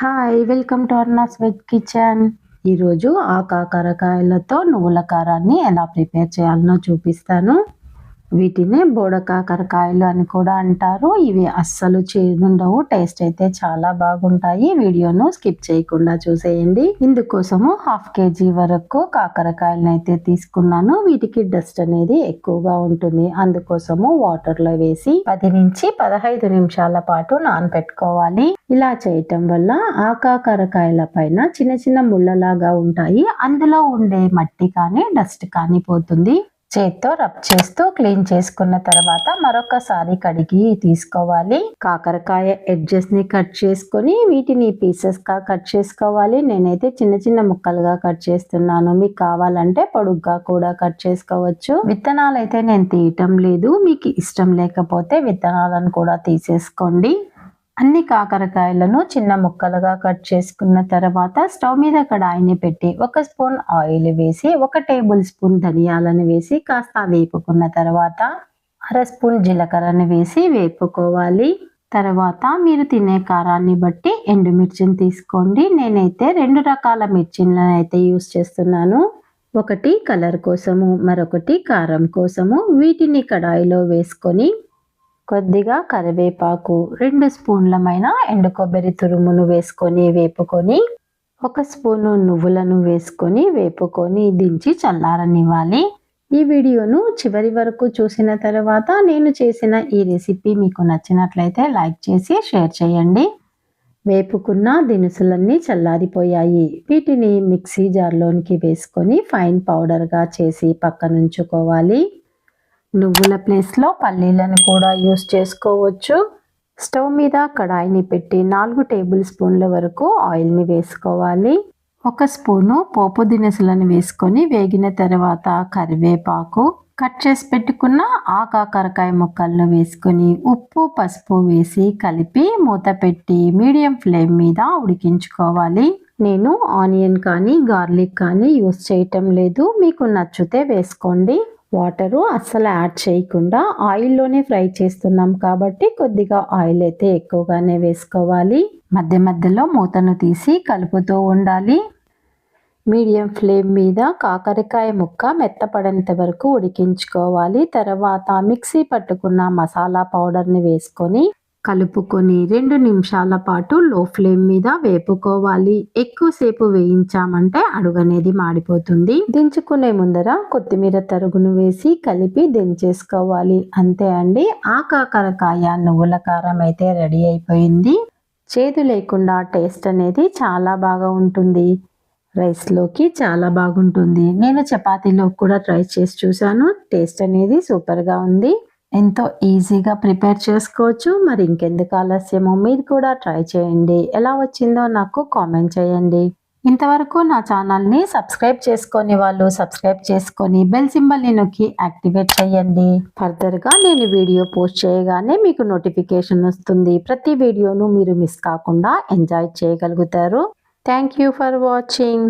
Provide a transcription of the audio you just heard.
Hi welcome to Arna's veg kitchen ఈరోజు ఆ కాకరకాయలతో నువ్వుల కారాన్ని ఎలా ప్రిపేర్ చేయాలనో చూపిస్తాను. వీటిని బోడ కాకరకాయలు అని కూడా అంటారు. ఇవి అస్సలు చేదుండవు. టేస్ట్ అయితే చాలా బాగుంటాయి. వీడియోను స్కిప్ చేయకుండా చూసేయండి. ఇందుకోసము హాఫ్ కేజీ వరకు కాకరకాయలను అయితే తీసుకున్నాను. వీటికి డస్ట్ అనేది ఎక్కువగా ఉంటుంది. అందుకోసము వాటర్లో వేసి పది నుంచి పదహైదు నిమిషాల పాటు నానబెట్టుకోవాలి ఇలా చేయటం వల్ల ఆ కాకరకాయల పైన చిన్న చిన్న ముళ్ళలాగా ఉంటాయి. అందులో ఉండే మట్టి కానీ డస్ట్ కానీ పోతుంది. చేత్తో రబ్ చేస్తూ క్లీన్ చేసుకున్న తర్వాత మరొకసారి కడిగి తీసుకోవాలి. కాకరకాయ ఎడ్జెస్ని కట్ చేసుకొని వీటిని పీసెస్గా కట్ చేసుకోవాలి. నేనైతే చిన్న చిన్న ముక్కలుగా కట్ చేస్తున్నాను. మీకు కావాలంటే పొడుగ్గా కూడా కట్ చేసుకోవచ్చు. విత్తనాలు అయితే నేను తీయటం లేదు. మీకు ఇష్టం లేకపోతే విత్తనాలను కూడా తీసేసుకోండి. అన్ని కాకరకాయలను చిన్న ముక్కలుగా కట్ చేసుకున్న తర్వాత స్టవ్ మీద కడాయిని పెట్టి ఒక స్పూన్ ఆయిల్ వేసి ఒక టేబుల్ స్పూన్ ధనియాలను వేసి కాస్త వేపుకున్న తర్వాత అర స్పూన్ జీలకర్రను వేసి వేపుకోవాలి. తర్వాత మీరు తినే కారాన్ని బట్టి ఎండుమిర్చిని తీసుకోండి. నేనైతే రెండు రకాల మిర్చిలను అయితే యూస్ చేస్తున్నాను. ఒకటి కలర్ కోసము మరొకటి కారం కోసము. వీటిని కడాయిలో వేసుకొని కొద్దిగా కరివేపాకు రెండు స్పూన్లమైన ఎండు కొబ్బరి తురుమును వేసుకొని వేపుకొని ఒక స్పూను నువ్వులను వేసుకొని వేపుకొని దించి చల్లారనివ్వాలి. ఈ వీడియోను చివరి వరకు చూసిన తర్వాత నేను చేసిన ఈ రెసిపీ మీకు నచ్చినట్లయితే లైక్ చేసి షేర్ చేయండి. వేపుకున్న దినుసులన్నీ చల్లారిపోయాయి. వీటిని మిక్సీ జార్లోనికి వేసుకొని ఫైన్ పౌడర్గా చేసి పక్కనుంచుకోవాలి. నువ్వుల ప్లేస్లో పల్లీలను కూడా యూస్ చేసుకోవచ్చు. స్టవ్ మీద కడాయిని పెట్టి నాలుగు టేబుల్ స్పూన్ల వరకు ఆయిల్ని వేసుకోవాలి. ఒక స్పూను పోపు దినుసులను వేసుకొని వేగిన తర్వాత కరివేపాకు కట్ చేసి పెట్టుకున్న ఆకాకరకాయ ముక్కలను వేసుకొని ఉప్పు పసుపు వేసి కలిపి మూత పెట్టి మీడియం ఫ్లేమ్ మీద ఉడికించుకోవాలి. నేను ఆనియన్ కానీ గార్లిక్ కానీ యూస్ చేయటం లేదు. మీకు నచ్చితే వేసుకోండి. వాటరు అస్సలు యాడ్ చేయకుండా ఆయిల్లోనే ఫ్రై చేస్తున్నాం కాబట్టి కొద్దిగా ఆయిల్ అయితే ఎక్కువగానే వేసుకోవాలి. మధ్య మధ్యలో మూతను తీసి కలుపుతూ ఉండాలి. మీడియం ఫ్లేమ్ మీద కాకరకాయ ముక్క మెత్తపడేంత వరకు ఉడికించుకోవాలి. తర్వాత మిక్సీ పట్టుకున్న మసాలా పౌడర్ని వేసుకొని కలుపుకొని రెండు నిమిషాల పాటు లో ఫ్లేమ్ మీద వేపుకోవాలి. ఎక్కువసేపు వేయించామంటే అడుగనేది మాడిపోతుంది. దించుకునే ముందర కొత్తిమీర తరుగును వేసి కలిపి దించేసుకోవాలి. అంతే అండి ఆ కాకరకాయ నువ్వుల కారం అయితే రెడీ అయిపోయింది. చేదు లేకుండా టేస్ట్ అనేది చాలా బాగా ఉంటుంది. రైస్లోకి చాలా బాగుంటుంది. నేను చపాతీలో కూడా ట్రై చేసి చూశాను. టేస్ట్ అనేది సూపర్గా ఉంది. ఎంతో ఈజీగా ప్రిపేర్ చేసుకోవచ్చు. మరి ఇంకెందుకు ఆలస్యమో మీరు కూడా ట్రై చేయండి. ఎలా వచ్చిందో నాకు కామెంట్ చేయండి. ఇంతవరకు నా ఛానల్ని సబ్స్క్రైబ్ చేసుకొని వాళ్ళు సబ్స్క్రైబ్ చేసుకొని బెల్ సింబల్ని నొక్కి యాక్టివేట్ చేయండి. ఫర్దర్గా నేను వీడియో పోస్ట్ చేయగానే మీకు నోటిఫికేషన్ వస్తుంది. ప్రతి వీడియోను మీరు మిస్ కాకుండా ఎంజాయ్ చేయగలుగుతారు. Thank you for watching.